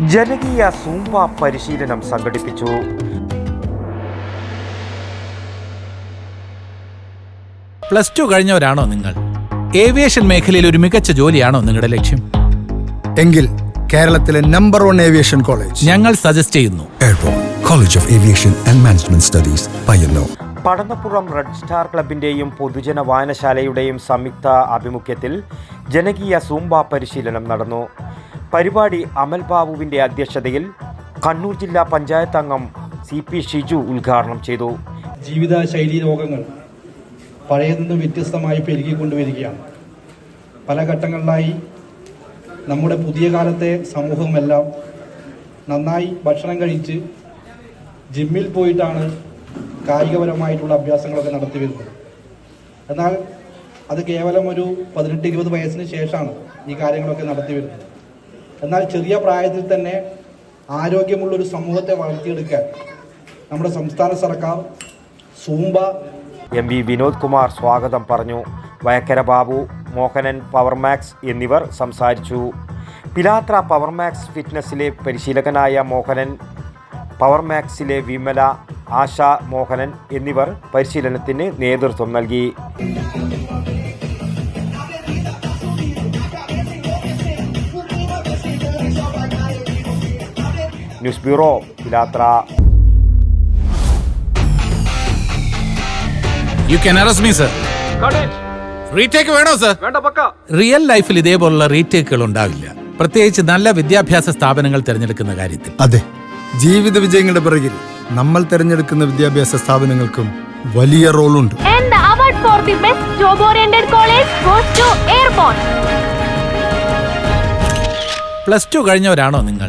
ജനകീയ സൂംബ പരിശീലനം സംഘടിപ്പിച്ചു. പ്ലസ് ടു കഴിഞ്ഞവരാണോ നിങ്ങൾ? ഏവിയേഷൻ മേഖലയിൽ ഒരു മികച്ച ജോലിയാണോ നിങ്ങളുടെ ലക്ഷ്യം? എങ്കിൽ കേരളത്തിലെ നമ്പർ വൺ ഏവിയേഷൻ കോളേജ്. ഞങ്ങൾ സജസ്റ്റ് ചെയ്യുന്നു. Airborne College of Aviation and Management Studies, Payyanur. Padannappuram red star ക്ലബിന്റെയും പൊതുജന വായനശാലയുടെയും സംയുക്ത ആഭിമുഖ്യത്തിൽ ജനകീയ സൂംബ പരിശീലനം നടന്നു. പരിപാടി അമൽ ബാബുവിന്റെ അധ്യക്ഷതയിൽ കണ്ണൂർ ജില്ലാ പഞ്ചായത്ത് അംഗം സി പി ഷിജു ഉദ്ഘാടനം ചെയ്തു. ജീവിതശൈലി രോഗങ്ങൾ പഴയതിൽ നിന്നും വ്യത്യസ്തമായി പെരുകിക്കൊണ്ടുവരികയാണ് പല ഘട്ടങ്ങളിലായി നമ്മുടെ പുതിയ കാലത്തെ സമൂഹമെല്ലാം നന്നായി ഭക്ഷണം കഴിച്ച് ജിമ്മിൽ പോയിട്ടാണ് കായികപരമായിട്ടുള്ള അഭ്യാസങ്ങളൊക്കെ നടത്തി വരുന്നത്. എന്നാൽ അത് കേവലം ഒരു പതിനെട്ട് ഇരുപത് വയസ്സിന് ശേഷമാണ് ഈ കാര്യങ്ങളൊക്കെ നടത്തി വരുന്നത്. എന്നാൽ ചെറിയ പ്രായത്തിൽ തന്നെ ആരോഗ്യമുള്ള ഒരു സമൂഹത്തെ വളർത്തിയെടുക്കാൻ നമ്മുടെ സംസ്ഥാന സർക്കാർ zumba M V Vinod Kumar സ്വാഗതം പറഞ്ഞു. വയക്കര ബാബു മോഹനൻ പവർമാക്സ് എന്നിവർ സംസാരിച്ചു. പിലാത്ര പവർമാക്സ് ഫിറ്റ്നസ്സിലെ പരിശീലകനായ മോഹനൻ പവർമാക്സിലെ വിമല ആശ മോഹനൻ എന്നിവർ പരിശീലനത്തിന് നേതൃത്വം നൽകി. News bureau Pilathara you can arrest me sir retake വേണോ സർ റിയൽ ലൈഫിൽ ഇതേപോലുള്ള റീടേക്കുകൾ ഉണ്ടാവില്ല. പ്രത്യേകിച്ച് നല്ല വിദ്യാഭ്യാസ സ്ഥാപനങ്ങൾ തിരഞ്ഞെടുക്കുന്ന കാര്യത്തിൽ. അതെ. ജീവിത വിജയങ്ങളുടെ പിറകിൽ നമ്മൾ തിരഞ്ഞെടുക്കുന്ന വിദ്യാഭ്യാസ സ്ഥാപനങ്ങൾക്കും വലിയ റോളുണ്ട്. And the award for the best job oriented college goes to Airborne. Plus two കഴിഞ്ഞവരാണോ നിങ്ങൾ?